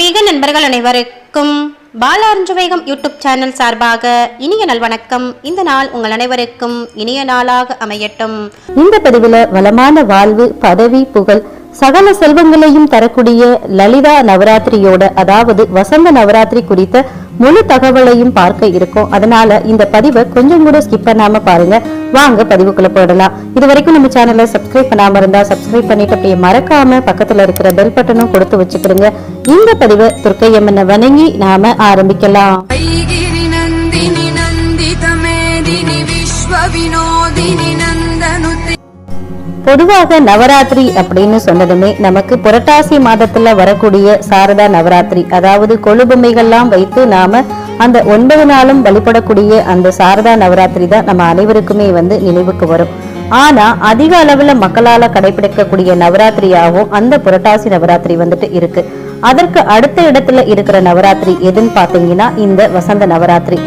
ஆன்மீக நண்பர்கள் அனைவருக்கும் பாலாரஞ்சவேகம் யூடியூப் சேனல் சார்பாக இனிய நல்வணக்கம் இந்த நாள் உங்கள் அனைவருக்கும் இனிய நாளாக அமையட்டும். இந்த பதிவுல வளமான வாழ்வு பதவி புகழ் சகல செல்வங்களையும் தரக்கூடிய லலிதா நவராத்திரியோட அதாவது வசந்த நவராத்திரி குறித்த முழு தகவலையும் பார்க்க இருக்கும். அதனால இந்த பதிவை கொஞ்சம் கூட ஸ்கிப் பண்ணாம பாருங்க. வாங்க பதிவுக்குள்ள போயிடலாம். இது வரைக்கும் நம்ம சேனலை சப்ஸ்கிரைப் பண்ணாம இருந்தா சப்ஸ்கிரைப் பண்ணிட்டு அப்படியே மறக்காம பக்கத்துல இருக்கிற பெல் பட்டனும் கொடுத்து வச்சுக்கிடுங்க. இந்த பதிவை துர்க்கையம்மனை வணங்கி நாம ஆரம்பிக்கலாம். பொதுவாக நவராத்திரி அப்படின்னு சொன்னதுமே நமக்கு புரட்டாசி மாதத்துல வரக்கூடிய சாரதா நவராத்திரி அதாவது கொழுபொம்மைகள்லாம் வைத்து நாம அந்த ஒன்பது நாளும் வழிபடக்கூடிய அந்த சாரதா நவராத்திரி தான் நம்ம அனைவருக்குமே வந்து நினைவுக்கு வரும். ஆனா அதிக அளவுல மக்களால கடைபிடிக்கக்கூடிய நவராத்திரியாகவும் அந்த புரட்டாசி நவராத்திரி வந்துட்டு இருக்கு. அதற்கு அடுத்த இடத்துல இருக்கிற நவராத்திரி எதுன்னு பாத்தீங்கன்னா இந்த வசந்த நவராத்திரி.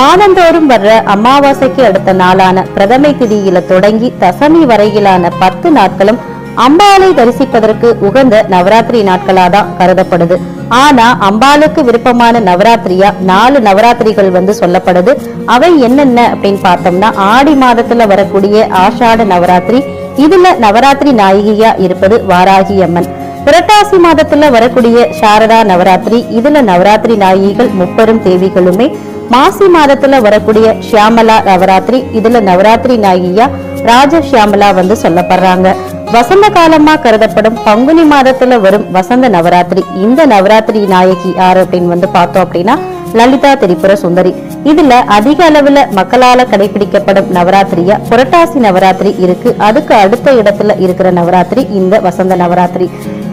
மாதந்தோறும் வர்ற அமாவாசைக்கு அடுத்த நாளான பிரதமை திதியில தொடங்கி தசமி வரையிலான பத்து நாட்களும் அம்பாளை தரிசிப்பதற்கு உகந்த நவராத்திரி நாட்களா தான் கருதப்படுது. ஆனா அம்பாளுக்கு விருப்பமான நவராத்திரியா நாலு நவராத்திரிகள் வந்து சொல்லப்படுது. அவை என்னென்ன அப்படின்னு பார்த்தோம்னா ஆடி மாதத்துல வரக்கூடிய ஆஷாட நவராத்திரி இதுல நவராத்திரி நாயகியா இருப்பது வாராகி அம்மன் புரட்டாசி மாதத்துல வரக்கூடிய சாரதா நவராத்திரி இதுல நவராத்திரி நாயகிகள் முப்பெரும் தேவிகளுமே மாசி மாதத்துல வரக்கூடிய ஷியாமலா நவராத்திரி இதுல நவராத்திரி நாயகியா ராஜ ஷியாமலா வந்து சொல்லப்படுறாங்க. வசந்த காலமா கருதப்படும் பங்குனி மாதத்துல வரும் வசந்த நவராத்திரி. இந்த நவராத்திரி நாயகி யார் அப்படின்னு வந்து பார்த்தோம் அப்படின்னா லலிதா திரிபுர சுந்தரி. இதுல அதிக அளவுல மக்களால கடைபிடிக்கப்படும் நவராத்திரியா புரட்டாசி நவராத்திரி இருக்கு. அதுக்கு அடுத்த இடத்துல இருக்கிற நவராத்திரி இந்த வசந்த நவராத்திரி.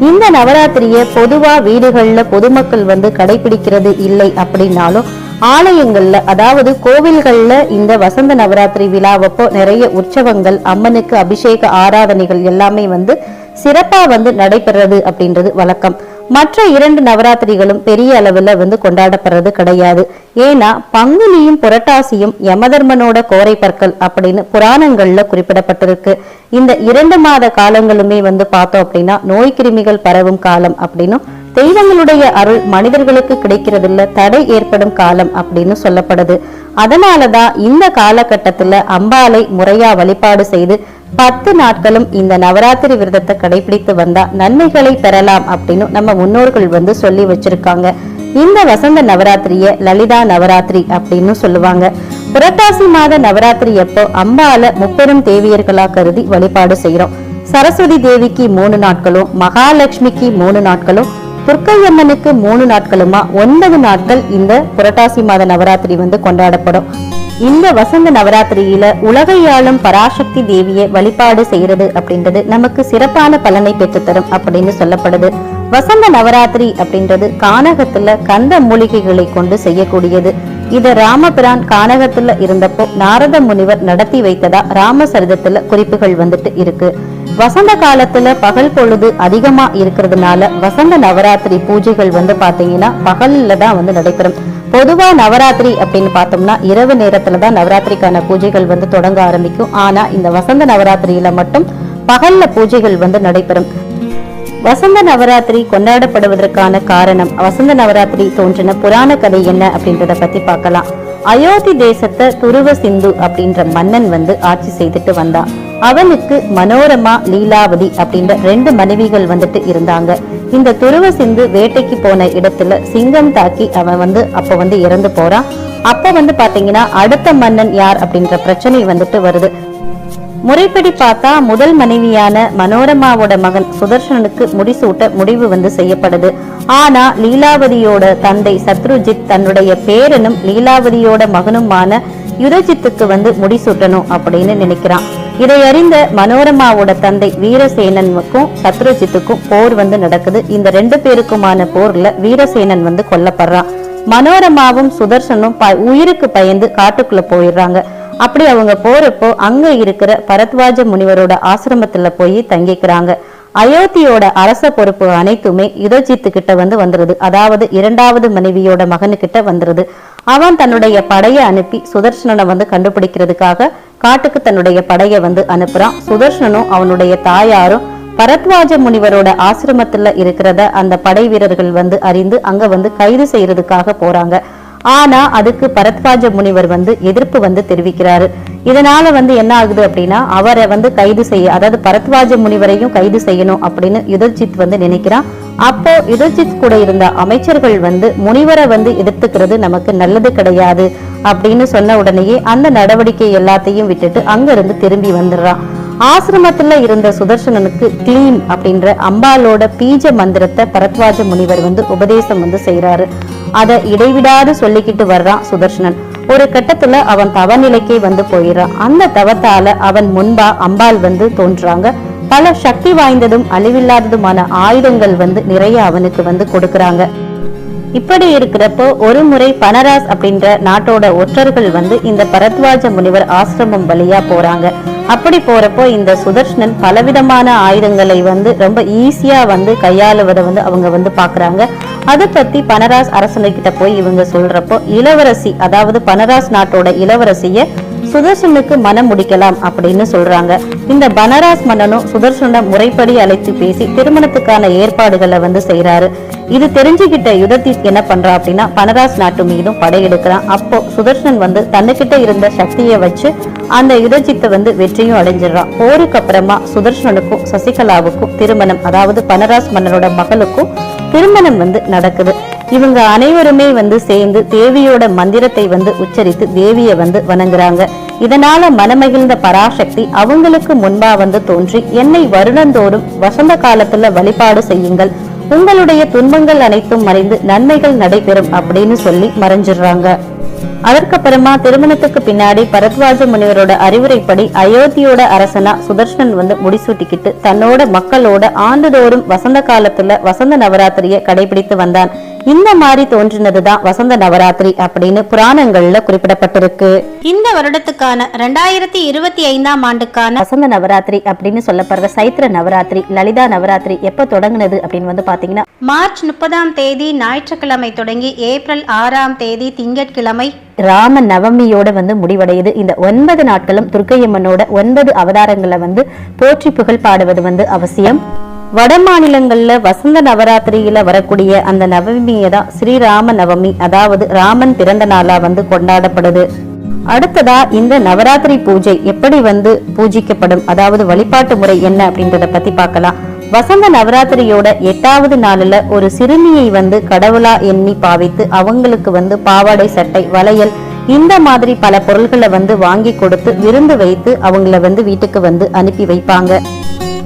இந்த நவராத்திரிய பொதுவா வீடுகள்ல பொதுமக்கள் வந்து கடைபிடிக்கிறது இல்லை அப்படின்னாலும் ஆலயங்கள்ல அதாவது கோவில்கள்ல இந்த வசந்த நவராத்திரி விழாவப்போ நிறைய உற்சவங்கள் அம்மனுக்கு அபிஷேக ஆராதனைகள் எல்லாமே வந்து சிறப்பா வந்து நடைபெறது அப்படின்றது வழக்கம். மற்ற இரண்டு நவராத்திரிகளும் பெரிய அளவுல வந்து கொண்டாடப்படுறது கிடையாது. ஏன்னா பங்குனியும் புரட்டாசியும் யமதர்மனோட கோரை பற்கள் அப்படின்னு புராணங்கள்ல குறிப்பிடப்பட்டிருக்கு. இந்த இரண்டு மாத காலங்களுமே வந்து பார்த்தோம் அப்படின்னா நோய் கிருமிகள் பரவும் காலம் அப்படின்னும் தெய்வங்களுடைய அருள் மனிதர்களுக்கு கிடைக்கிறதுல தடை ஏற்படும் காலம் அப்படின்னு சொல்லப்படுது. அதனாலதான் இந்த காலகட்டத்துல அம்பாளை முறையா வழிபாடு செய்து பத்து நாட்களும் இந்த நவராத்திரி விரதத்தை கடைபிடித்து வந்தா நன்மைகளை பெறலாம் அப்படின்னு நம்ம முன்னோர்கள் வந்து சொல்லி வச்சிருக்காங்க. இந்த வசந்த நவராத்திரிய லலிதா நவராத்திரி அப்படின்னு சொல்லுவாங்க. புரட்டாசி மாத நவராத்திரி அப்போ அம்பால முப்பெரும் தேவியர்களா கருதி வழிபாடு செய்யறோம் சரஸ்வதி தேவிக்கு மூணு நாட்களும் மகாலட்சுமிக்கு மூணு நாட்களும் துர்க்கையம்மனுக்கு மூணு நாட்களுமா? ஒன்பது நாட்கள் இந்த புரட்டாசி மாத நவராத்திரி வந்து கொண்டாடப்படும். இந்த வசந்த நவராத்திரியில உலகையாளும் பராசக்தி தேவியை வழிபாடு செய்யறது அப்படின்றது நமக்கு சிறப்பான பலனை பெற்றுத்தரும் அப்படின்னு சொல்லப்படுது. வசந்த நவராத்திரி அப்படின்றது கானகத்துல கந்த மூலிகைகளை கொண்டு செய்யக்கூடியது. இத ராமபிரான் கானகத்துல இருந்தப்போ நாரத முனிவர் நடத்தி வைத்ததா ராமசரிதத்துல குறிப்புகள் வந்துட்டு இருக்கு. வசந்த காலத்துல பகல் பொழுது அதிகமா இருக்கிறதுனால வசந்த நவராத்திரி பூஜைகள் வந்து பாத்தீங்கன்னா பகல்ல தான் வந்து நடைபெறும். பொதுவா நவராத்திரி அப்படின்னு பார்த்தோம்னா இரவு நேரத்துல தான் நவராத்திரிக்கான பூஜைகள் வந்து தொடங்க ஆரம்பிக்கும். ஆனா இந்த வசந்த நவராத்திரியில மட்டும் பகல்ல பூஜைகள் வந்து நடைபெறும். வசந்த நவராத்திரி கொண்டாடப்படுவதற்கான காரணம் வசந்த நவராத்திரி தோன்றின புராண கதை என்ன அப்படின்றத பத்தி பார்க்கலாம். அயோத்தி தேசத்தை துருவ சிந்து அப்படின்ற மன்னன் வந்து ஆட்சி செய்துட்டு வந்தான் அவனுக்கு மனோரமா லீலாவதி அப்படின்ற ரெண்டு மனைவிகள் வந்துட்டு இருந்தாங்க. இந்த துருவ சிந்து வேட்டைக்கு போன இடத்துல சிங்கம் தாக்கி அவன் வந்து அப்ப வந்து இறந்து போறான். அப்ப வந்து பாத்தீங்கன்னா அடுத்த மன்னன் யார் அப்படின்ற பிரச்சனை வந்துட்டு வருது. முறைப்படி பார்த்தா முதல் மனைவியான மனோரமாவோட மகன் சுதர்ஷனுக்கு முடிசூட்ட முடிவு வந்து செய்யப்படுது. ஆனா லீலாவதியோட தந்தை சத்ருஜித் தன்னுடைய பேரனும் லீலாவதியோட மகனுமான யுரஜித்துக்கு வந்து முடிசூட்டணும் அப்படின்னு நினைக்கிறான். இதை அறிந்த மனோரமாவோட தந்தை வீரசேனனுக்கும் சத்ருஜித்துக்கும் போர் வந்து நடக்குது. இந்த ரெண்டு பேருக்குமான போர்ல வீரசேனன் வந்து கொல்லப்படுறான். மனோரமாவும் சுதர்சனும் ப- உயிருக்கு பயந்து காட்டுக்குள்ள போயிடுறாங்க. அப்படி அவங்க போறப்போ அங்க இருக்கிற பரத்வாஜ முனிவரோட ஆசிரமத்துல போய் தங்கிக்கிறாங்க. அயோத்தியோட அரச பொறுப்பு அனைத்துமே யுதஜித்து கிட்ட வந்து வந்துருது. அதாவது இரண்டாவது மனைவியோட மகனுக்கிட்ட வந்துருது. அவன் தன்னுடைய படையை அனுப்பி சுதர்சனனை வந்து கண்டுபிடிக்கிறதுக்காக காட்டுக்கு தன்னுடைய படையை வந்து அனுப்புறான். சுதர்சனனும் அவனுடைய தாயாரும் பரத்வாஜ முனிவரோட ஆசிரமத்துல இருக்கிறத அந்த படை வீரர்கள் வந்து அறிந்து அங்க வந்து கைது செய்யறதுக்காக போறாங்க. ஆனா அதுக்கு பரத்வாஜ முனிவர் வந்து எதிர்ப்பு வந்து தெரிவிக்கிறாரு. இதனால வந்து என்ன ஆகுது அப்படின்னா அவரை வந்து கைது செய்ய அதாவது பரத்வாஜ முனிவரையும் கைது செய்யணும் அப்படின்னு யுதர்ஜித் வந்து நினைக்கிறான். அப்போ யுதர்ஜித் கூட இருந்த அமைச்சர்கள் வந்து முனிவரை வந்து எதிர்த்துக்கிறது நமக்கு நல்லது கிடையாது அப்படின்னு சொன்ன உடனேயே அந்த நடவடிக்கை எல்லாத்தையும் விட்டுட்டு அங்க இருந்து திரும்பி வந்துடுறான். ஆசிரமத்துல இருந்த சுதர்சனனுக்கு கிளீம் அப்படின்ற அம்பாலோட பீஜ மந்திரத்தை பரத்வாஜ முனிவர் வந்து உபதேசம் வந்து செய்யறாரு அதை இடைவிடாது சொல்லிக்கிட்டு வர்றான் சுதர்சனன். ஒரு கட்டத்துல அவன் தவநிலைக்கே வந்து போயிடுறான். அந்த தவத்தால அவன் முன்பா அம்பாள் வந்து தோன்றாங்க. பல சக்தி வாய்ந்ததும் அழிவில்லாததுமான ஆயுதங்கள் வந்து நிறைய அவனுக்கு வந்து கொடுக்கறாங்க. இப்படி இருக்கிறப்போ ஒரு முறை பனராஸ் அப்படின்ற நாட்டோட ஒற்றர்கள் வந்து இந்த பரத்வாஜ முனிவர் ஆசிரமம் வழியா போறாங்க. அப்படி போறப்போ இந்த சுதர்ஷனன் பலவிதமான ஆயுதங்களை வந்து ரொம்ப ஈஸியா வந்து கையாளுவதை வந்து அவங்க வந்து பாக்குறாங்க அதை பத்தி பனராஸ் அரசனுக்கிட்ட போய் இவங்க சொல்றப்போ இளவரசி அதாவது பனராஸ் நாட்டோட இளவரசிய சுதர்சனுக்கு மனம் முடிக்கலாம் அப்படின்னு சொல்றாங்க. இந்த பனராஸ் மன்னனும் சுதர்சனை முறைப்படி அழைத்து பேசி திருமணத்துக்கான ஏற்பாடுகளை வந்து செய்யறாரு இது தெரிஞ்சுக்கிட்ட யுதத்தி என்ன பண்றா அப்படின்னா பனராஸ் நாட்டு மீதும் படையெடுக்கிறான் அப்போ சுதர்சன் வந்து தன்னுகிட்ட இருந்த சக்தியை வச்சு அந்த யுதஜித்தை வந்து வெற்றியும் அடைஞ்சிடறான். போருக்கு அப்புறமா சுதர்சனுக்கும் சசிகலாவுக்கும் திருமணம் அதாவது பனராஸ் மன்னனோட மகளுக்கும் திருமணம் வந்து நடக்குது. இவங்க அனைவருமே வந்து சேர்ந்து தேவியோட மந்திரத்தை வந்து உச்சரித்து தேவியை வந்து வணங்குறாங்க. இதனால மனமகிழ்ந்த பராசக்தி அவங்களுக்கு முன்பா வந்து தோன்றி என்னை வருடந்தோறும் வசந்த காலத்துல வழிபாடு செய்யுங்கள். உங்களுடைய துன்பங்கள் அனைத்தும் மறைந்து நன்மைகள் நடைபெறும் அப்படின்னு சொல்லி மறைஞ்சிடுறாங்க. அதற்கப்புறமா திருமணத்துக்கு பின்னாடி பரத்வாஜ முனிவரோட அறிவுரைப்படி அயோத்தியோட அரசனா சுதர்ஷனன் வந்து முடிசூட்டிக்கிட்டு தன்னோட மக்களோட ஆண்டுதோறும் வசந்த காலத்துல வசந்த நவராத்திரியை கடைபிடித்து வந்தான். இந்த மாதிரி தோன்றினதுதான் வசந்த நவராத்திரி அப்படின்னு புராணங்கள்ல குறிப்பிடப்பட்டிருக்கு. இந்த வருடத்துக்கான ரெண்டாயிரத்தி இருபத்தி ஐந்தாம் ஆண்டுக்கான வசந்த நவராத்திரி அப்படின்னு சொல்லப்படுற சைத்திர நவராத்திரி லலிதா நவராத்திரி எப்ப தொடங்குனது அப்படின்னு வந்து பாத்தீங்கன்னா மார்ச் முப்பதாம் தேதி ஞாயிற்றுக்கிழமை தொடங்கி ஏப்ரல் ஆறாம் தேதி திங்கட்கிழமை ராம நவமியோட வந்து முடிவடையுது. இந்த ஒன்பது நாட்களும் துர்க்கையம்மனோட ஒன்பது அவதாரங்களை வந்து போற்றி புகழ் பாடுவது வந்து அவசியம். வட மாநிலங்கள்ல வசந்த நவராத்திரியில வரக்கூடிய அந்த நவமியை தான் ஸ்ரீராம நவமி அதாவது ராமன் பிறந்த நாளா வந்து கொண்டாடப்படுது. அடுத்ததா இந்த நவராத்திரி பூஜை எப்படி வந்து பூஜிக்கப்படும்? அதாவது வழிபாட்டு முறை என்ன அப்படின்றத பத்தி பார்க்கலாம். வசந்த நவராத்திரியோட எட்டாவது நாளில் ஒரு சிறுமியை வந்து கடவுளா எண்ணி பாவித்து அவங்களுக்கு வந்து பாவாடை சட்டை வளையல் இந்த மாதிரி பல பொருள்களை வந்து வாங்கி கொடுத்து விருந்து வைத்து அவங்கள வந்து வீட்டுக்கு வந்து அனுப்பி வைப்பாங்க.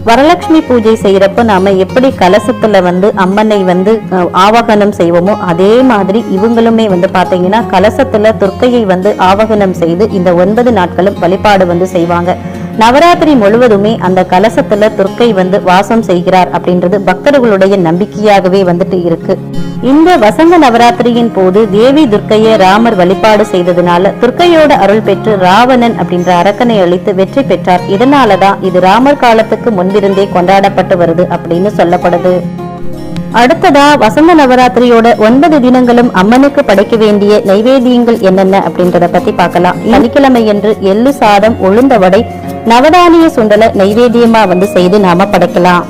வரலட்சுமி பூஜை செய்யறப்ப நாம எப்படி கலசத்துல வந்து அம்மனை வந்து ஆவகனம் ஆவாகனம் செய்வோமோ அதே மாதிரி இவங்களுமே வந்து பாத்தீங்கன்னா கலசத்துல துர்க்கையை வந்து ஆவாகனம் செய்து இந்த ஒன்பது நாட்களும் வழிபாடு வந்து செய்வாங்க. நவராத்திரி முழுவதுமே அந்த கலசத்துல துர்க்கை வந்து வாசம் செய்கிறார் அப்படின்றது பக்தர்களுடைய நம்பிக்கையாகவே வந்துட்டு இருக்கு. இந்த வசந்த நவராத்திரியின் போது தேவி துர்க்கையை ராமர் வழிபாடு செய்ததுனால துர்க்கையோட அருள் பெற்று ராவணன் அப்படின்ற அரக்கனை அளித்து வெற்றி பெற்றார். இதனாலதான் இது ராமர் காலத்துக்கு முன்பிருந்தே கொண்டாடப்பட்டு வருது அப்படின்னு சொல்லப்படுது. அடுத்ததா வசந்த நவராத்திரியோட ஒன்பது தினங்களும் அம்மனுக்கு படைக்க வேண்டிய நைவேத்தியங்கள் என்னென்ன அப்படின்றத பத்தி பார்க்கலாம். சனிக்கிழமை என்று எள்ளு சாதம் உளுந்த வடை நவதானிய சுண்டலை நைவேத்தியமா வந்து செய்து நாம படைக்கலாம்.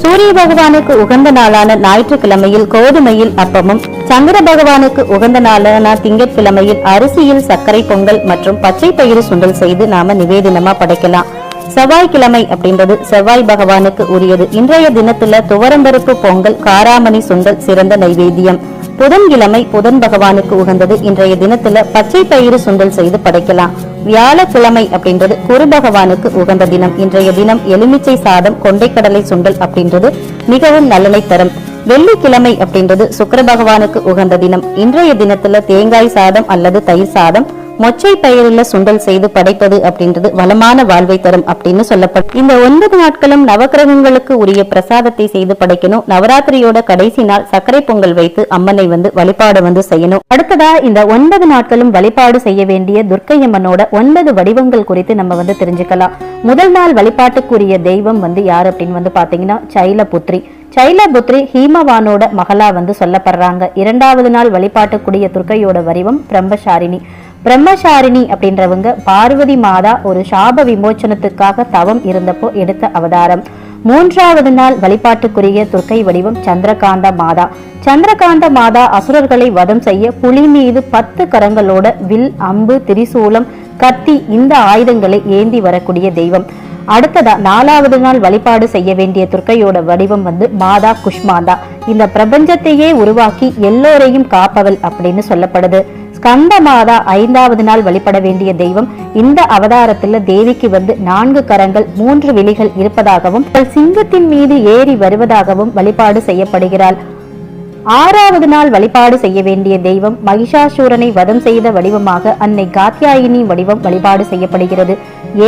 சூரிய பகவானுக்கு உகந்த நாளான ஞாயிற்றுக்கிழமையில் கோதுமையில் அப்பமும் சந்திர பகவானுக்கு உகந்த நாளான திங்கட்கிழமையில் அரிசியில் சர்க்கரை பொங்கல் மற்றும் பச்சை பயிறு சுண்டல் செய்து நாம நிவேதனமா படைக்கலாம். செவ்வாய்க்கிழமை அப்படின்றது செவ்வாய் பகவானுக்கு உரியது. இன்றைய தினத்துல துவரம்பருப்பு பொங்கல் காராமணி சுண்டல் சிறந்த நைவேத்தியம். புதன்கிழமை புதன் பகவானுக்கு உகந்தது இன்றைய தினத்துல பச்சை பயிறு சுண்டல் செய்து படைக்கலாம். வியாழக்கிழமை அப்படின்றது குரு பகவானுக்கு உகந்த தினம். இன்றைய தினம் எலுமிச்சை சாதம் கொண்டைக்கடலை சுண்டல் அப்படின்றது மிகவும் நலனை தரும். வெள்ளிக்கிழமை அப்படின்றது சுக்கர பகவானுக்கு உகந்த தினம். இன்றைய தினத்துல தேங்காய் சாதம் அல்லது தயிர் சாதம் மொச்சை பயிரில சுண்டல் செய்து படைப்பது அப்படின்றது வளமான வாழ்வை தரும் அப்படின்னு சொல்லப்படும் இந்த ஒன்பது நாட்களும் நவக்கிரகங்களுக்கு உரிய பிரசாதத்தை செய்து படைக்கணும். நவராத்திரியோட கடைசி நாள் சர்க்கரை பொங்கல் வைத்து அம்மனை வந்து வழிபாடு வந்து செய்யணும். அடுத்ததா இந்த ஒன்பது நாட்களும் வழிபாடு செய்ய வேண்டிய துர்க்கை அம்மனோட ஒன்பது வடிவங்கள் குறித்து நம்ம வந்து தெரிஞ்சுக்கலாம். முதல் நாள் வழிபாட்டுக்குரிய தெய்வம் வந்து யார் அப்படின்னு வந்து பாத்தீங்கன்னா சைலபுத்ரி சைலபுத்ரி ஹீமவானோட மகளா வந்து சொல்லப்படுறாங்க. இரண்டாவது நாள் வழிபாட்டுக்குரிய துர்க்கையோட வடிவம் பிரம்மசாரிணி. பிரம்மசாரிணி அப்படின்றவங்க பார்வதி மாதா ஒரு சாப விமோச்சனத்துக்காக தவம் இருந்தப்போ எடுத்த அவதாரம். மூன்றாவது நாள் வழிபாட்டுக்குரிய துர்க்கை வடிவம் சந்திரகாந்த மாதா. சந்திரகாந்த மாதா அசுரர்களை வதம் செய்ய புலி மீது பத்து கரங்களோட வில் அம்பு திரிசூலம் கத்தி இந்த ஆயுதங்களை ஏந்தி வரக்கூடிய தெய்வம். அடுத்ததா நாலாவது நாள் வழிபாடு செய்ய வேண்டிய துர்க்கையோட வடிவம் வந்து மாதா குஷ்மாந்தா. இந்த பிரபஞ்சத்தையே உருவாக்கி எல்லோரையும் காப்பவள் அப்படின்னு சொல்லப்படுது. ஸ்கந்த மாதா ஐந்தாவது நாள் வழிபட வேண்டிய தெய்வம். இந்த அவதாரத்தில் தேவிக்கு வந்து நான்கு கரங்கள் மூன்று விழிகள் இருப்பதாகவும் சிங்கத்தின் மீது ஏறி வருவதாகவும் வழிபாடு செய்யப்படுகிறாள். ஆறாவது நாள் வழிபாடு செய்ய வேண்டிய தெய்வம் மகிஷாசூரனை வதம் செய்த வடிவமாக அன்னை காத்தியாயினி வடிவம் வழிபாடு செய்யப்படுகிறது.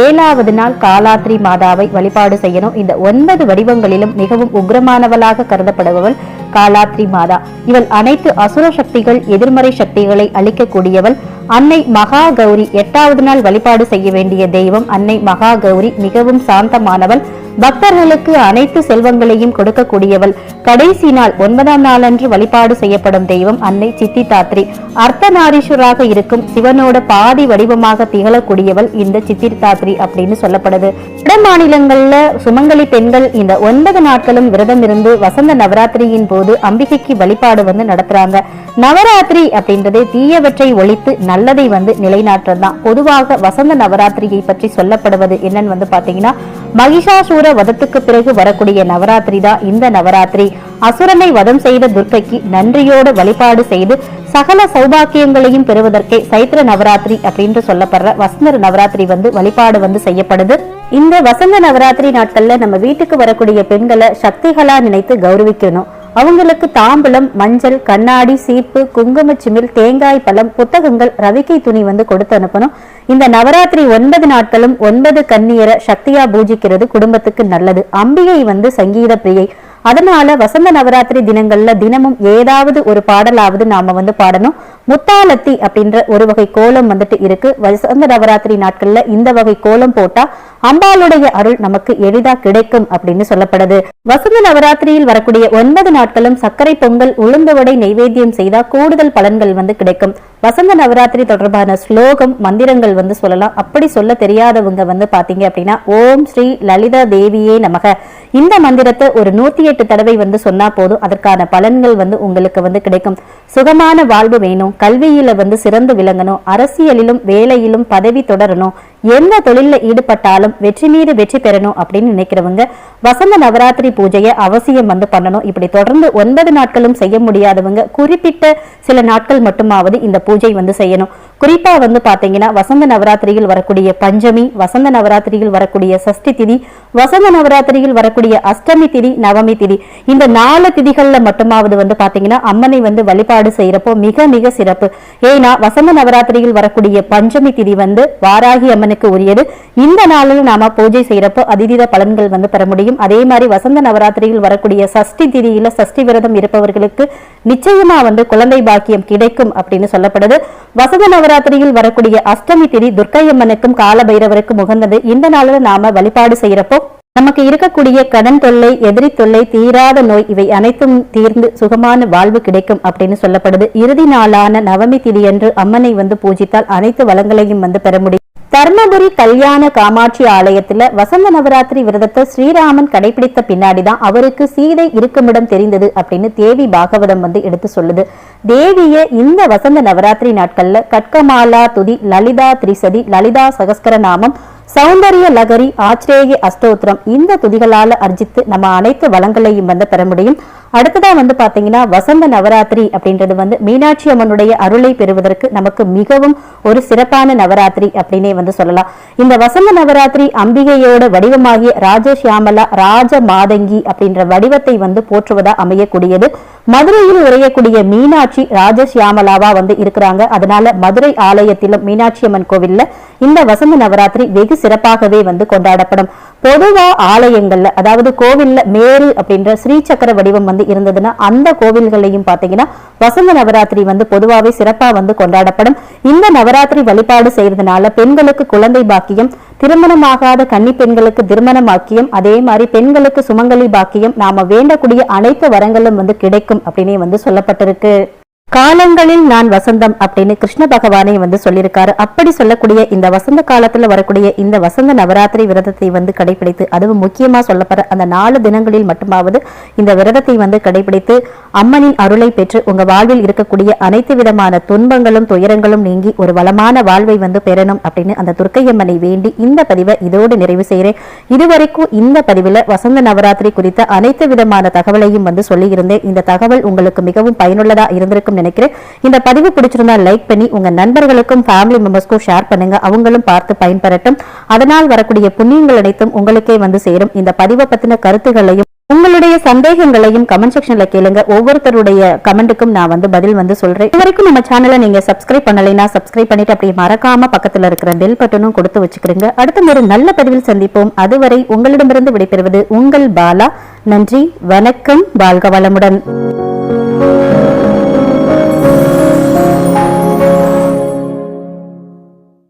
ஏழாவது நாள் காலாத்ரி மாதாவை வழிபாடு செய்யணும். இந்த ஒன்பது வடிவங்களிலும் மிகவும் உக்ரமானவளாக கருதப்படுபவள் காலாத்ரி மாதா. இவள் அனைத்து அசுர சக்திகள் எதிர்மறை சக்திகளை அளிக்கக்கூடியவள். அன்னை மகா கௌரி எட்டாவது நாள் வழிபாடு செய்ய வேண்டிய தெய்வம் அன்னை மகா கௌரி மிகவும் சாந்தமானவள். பக்தர்களுக்கு அனைத்து செல்வங்களையும் கொடுக்கக்கூடியவள். கடைசி நாள் ஒன்பதாம் நாளன்று வழிபாடு செய்யப்படும் தெய்வம் அன்னை சித்தி தாத்ரி அர்த்தநாரீஸ்வராக இருக்கும் சிவனோட பாதி வடிவமாக திகழக்கூடியவள் இந்த சித்திரதாத்ரி அப்படின்னு சொல்லப்படுது. வட மாநிலங்கள்ல சுமங்கலி பெண்கள் இந்த ஒன்பது நாட்களும் விரதம் இருந்து வசந்த நவராத்திரியின் போது அம்பிகைக்கு வழிபாடு வந்து நடத்துறாங்க. நவராத்திரி அப்படின்றது தீயவற்றை ஒழித்து நல்லதை வந்து நிலைநாட்டுறது தான். பொதுவாக வசந்த நவராத்திரியை பற்றி சொல்லப்படுவது என்னன்னு வந்து பாத்தீங்கன்னா மகிஷாசூர வதத்துக்கு பிறகு வரக்கூடிய நவராத்திரி தான் இந்த நவராத்திரி. அசுரனை வதம் செய்த துர்க்கைக்கு நன்றியோடு வழிபாடு செய்து சகல சௌபாக்கியங்களையும் பெறுவதற்கே சைத்திர நவராத்திரி அப்படின்னு சொல்லப்படுற வசந்த நவராத்திரி வந்து வழிபாடு வந்து செய்யப்படுது. இந்த வசந்த நவராத்திரி நாட்கள்ல நம்ம வீட்டுக்கு வரக்கூடிய பெண்களை சக்திகளா நினைத்து கௌரவிக்கணும். அவங்களுக்கு தாம்பலம் மஞ்சள் கண்ணாடி சீப்பு குங்கும சிமிழ் தேங்காய் பழம் புத்தகங்கள் ரவிக்கை துணி வந்து கொடுத்து அனுப்பணும். இந்த நவராத்திரி ஒன்பது நாட்களும் ஒன்பது கண்ணீரை சக்தியா பூஜிக்கிறது குடும்பத்துக்கு நல்லது. அம்பிகை வந்து சங்கீத பிரியை அதனால வசந்த நவராத்திரி தினங்கள்ல தினமும் ஏதாவது ஒரு பாடலாவது நாம வந்து பாடணும். முத்தாலத்தி அப்படின்ற ஒரு வகை கோலம் வந்துட்டு இருக்கு. வசந்த நவராத்திரி நாட்கள்ல இந்த வகை கோலம் போட்டா அம்பாளுடைய அருள் நமக்கு எளிதா கிடைக்கும் அப்படின்னு சொல்லப்படுது. வசந்த நவராத்திரியில் வரக்கூடிய ஒன்பது நாட்களும் சர்க்கரை பொங்கல் உளுந்து வடை நைவேத்தியம் செய்தா கூடுதல் பலன்கள் வந்து கிடைக்கும். வசந்த நவராத்திரி தொடர்பான ஸ்லோகம் மந்திரங்கள் வந்து சொல்லலாம். அப்படி சொல்ல தெரியாதவங்க வந்து பாத்தீங்க அப்படின்னா ஓம் ஸ்ரீ லலிதா தேவியே நமக. இந்த மந்திரத்தை ஒரு நூத்தி எட்டு தடவை வந்து சொன்னா போதும். அதற்கான பலன்கள் வந்து உங்களுக்கு வந்து கிடைக்கும். சுகமான வாழ்வு வேணும். கல்வியில வந்து சிறந்து விளங்கணும். அரசியலிலும் வேலையிலும் பதவி தொடரணும். எந்த தொழிலில் ஈடுபட்டாலும் வெற்றி மீது வெற்றி பெறணும் அப்படின்னு நினைக்கிறவங்க வசந்த நவராத்திரி பூஜையை அவசியம் வந்து பண்ணணும். இப்படி தொடர்ந்து ஒன்பது நாட்களும் செய்ய முடியாதவங்க குறிப்பிட்ட சில நாட்கள் மட்டுமாவது இந்த பூஜை வந்து செய்யணும். குறிப்பா வந்து பாத்தீங்கன்னா வசந்த நவராத்திரியில் வரக்கூடிய பஞ்சமி வசந்த நவராத்திரியில் வரக்கூடிய சஷ்டி திதி வசந்த நவராத்திரியில் வரக்கூடிய அஷ்டமி திதி நவமி திதி இந்த நாலு திதிகள்ல மட்டுமாவது வந்து பாத்தீங்கன்னா அம்மனை வந்து வழிபாடு செய்யறப்போ மிக மிக சிறப்பு. ஏன்னா வசந்த நவராத்திரியில் வரக்கூடிய பஞ்சமி திதி வந்து வாராகி அம்மனுக்கு உரியது. இந்த நாளில் நாம பூஜை செய்யறப்போ அதிதீத பலன்கள் வந்து பெற முடியும். அதே மாதிரி வசந்த நவராத்திரியில் வரக்கூடிய சஷ்டி திதியில சஷ்டி விரதம் இருப்பவர்களுக்கு நிச்சயமா வந்து குழந்தை பாக்கியம் கிடைக்கும் அப்படின்னு சொல்லப்படுது. வசந்த நவராத்திரி நவராத்திரியில் வரக்கூடிய அஷ்டமி திதி துர்க்கையம்மனுக்கும் காலபைரவருக்கும் உகந்தது. இந்த நாளில் நாம வழிபாடு செய்யறப்போ நமக்கு இருக்கக்கூடிய கடன் தொல்லை எதிரி தொல்லை தீராத நோய் இவை அனைத்தும் தீர்ந்து சுகமான வாழ்வு கிடைக்கும் அப்படின்னு சொல்லப்படுது. இறுதி நாளான நவமி திதியன்று அம்மனை வந்து பூஜித்தால் அனைத்து வளங்களையும் வந்து பெற முடியும். தர்மபுரி கல்யாண காமாட்சி ஆலயத்துல வசந்த நவராத்திரி விரதத்தை ஸ்ரீராமன் கடைபிடித்த பின்னாடிதான் அவருக்கு சீதை இருக்குமிடம் தெரிந்தது அப்படின்னு தேவி பாகவதம் வந்து எடுத்து சொல்லுது. தேவிய இந்த வசந்த நவராத்திரி நாட்கள்ல கட்கமாலா துதி லலிதா திரிசதி லலிதா சகஸ்கர நாமம் சௌந்தரிய லகரி ஆச்ரேய அஸ்தோத்திரம் இந்த துதிகளால அர்ஜித்து நம்ம அனைத்து வளங்களையும் வந்து பெற முடியும். அடுத்ததா வந்து பாத்தீங்கன்னா வசந்த நவராத்திரி அப்படின்றது வந்து மீனாட்சி அம்மனுடைய அருளை பெறுவதற்கு நமக்கு மிகவும் ஒரு சிறப்பான நவராத்திரி அப்படின்னே வந்து சொல்லலாம். இந்த வசந்த நவராத்திரி அம்பிகையோட வடிவமாகிய ராஜசியாமலா ராஜ மாதங்கி அப்படின்ற வடிவத்தை வந்து போற்றுவதா அமையக்கூடியது. மதுரையில் உரையக்கூடிய மீனாட்சி ராஜசியாமலாவா வந்து இருக்கிறாங்க. அதனால மதுரை ஆலயத்திலும் மீனாட்சி அம்மன் கோவில்ல இந்த வசந்த நவராத்திரி வெகு சிறப்பாகவே வந்து கொண்டாடப்படும். பொதுவா ஆலயங்கள்ல அதாவது கோவில்ல மேரு அப்படின்ற ஸ்ரீசக்கர வடிவம் வந்து இருந்ததுன்னா அந்த கோவில்களையும் பாத்தீங்கன்னா வசந்த நவராத்திரி வந்து பொதுவாவே சிறப்பா வந்து கொண்டாடப்படும். இந்த நவராத்திரி வழிபாடு செய்யறதுனால பெண்களுக்கு குழந்தை பாக்கியம் திருமணமாகாத கன்னி பெண்களுக்கு திருமண பாக்கியம் அதே மாதிரி பெண்களுக்கு சுமங்கலி பாக்கியம் நாம வேண்டக்கூடிய அனைத்து வரங்களும் வந்து கிடைக்கும். அப்படின்னே வந்து சொல்லப்பட்டிருக்கு. காலங்களில் நான் வசந்தம் அப்படின்னு கிருஷ்ண பகவானை வந்து சொல்லியிருக்காரு. அப்படி சொல்லக்கூடிய இந்த வசந்த காலத்துல வரக்கூடிய இந்த வசந்த நவராத்திரி விரதத்தை வந்து கடைபிடித்து அதுவும் முக்கியமா சொல்லப்படுற அந்த நாலு தினங்களில் மட்டுமாவது இந்த விரதத்தை வந்து கடைபிடித்து அம்மனின் அருளை பெற்று உங்க வாழ்வில் இருக்கக்கூடிய அனைத்து விதமான துன்பங்களும் துயரங்களும் நீங்கி ஒரு வளமான வாழ்வை வந்து பெறணும் அப்படின்னு அந்த துர்க்கையம்மனை வேண்டி இந்த பதிவை இதோடு நிறைவு செய்கிறேன் இதுவரைக்கும் இந்த பதிவில் வசந்த நவராத்திரி குறித்த அனைத்து விதமான தகவலையும் வந்து சொல்லியிருந்தேன். இந்த தகவல் உங்களுக்கு மிகவும் பயனுள்ளதா இருந்திருக்கும் நினைக்கிறேன். இந்த பதிவு பிடிச்சிருந்தா லைக் பண்ணி உங்க நண்பர்களுக்கும் ஃபேமிலி மெம்பர்ஸ்க்கும் ஷேர் பண்ணுங்க. அவங்களும் பார்த்து பயன்பெறட்டும். அதனால் வரக்கூடிய புண்ணியங்கள் அனைத்தும் உங்களுக்கே வந்து சேரும். இந்த பதிவை பத்தின கருத்துகளையும் உங்களுடைய சந்தேகங்களையும் கமெண்ட் செக்ஷன்ல கேளுங்க. ஒவ்வொருத்தருடைய கமெண்ட்டுக்கும் நான் வந்து பதில் வந்து சொல்றேன். இது வரைக்கும் நம்ம சேனலை நீங்க சப்ஸ்கிரைப் பண்ணலைன்னா சப்ஸ்கிரைப் பண்ணிட்டு அப்படியே மறக்காம பக்கத்துல இருக்கிற பெல் பட்டனும் கொடுத்து வச்சுக்கிறீங்க அடுத்த ஒரு நல்ல பதிவில் சந்திப்போம். அதுவரை உங்களிடமிருந்து விடைபெறுவது உங்கள் பாலா. நன்றி வணக்கம் வாழ்க வளமுடன்.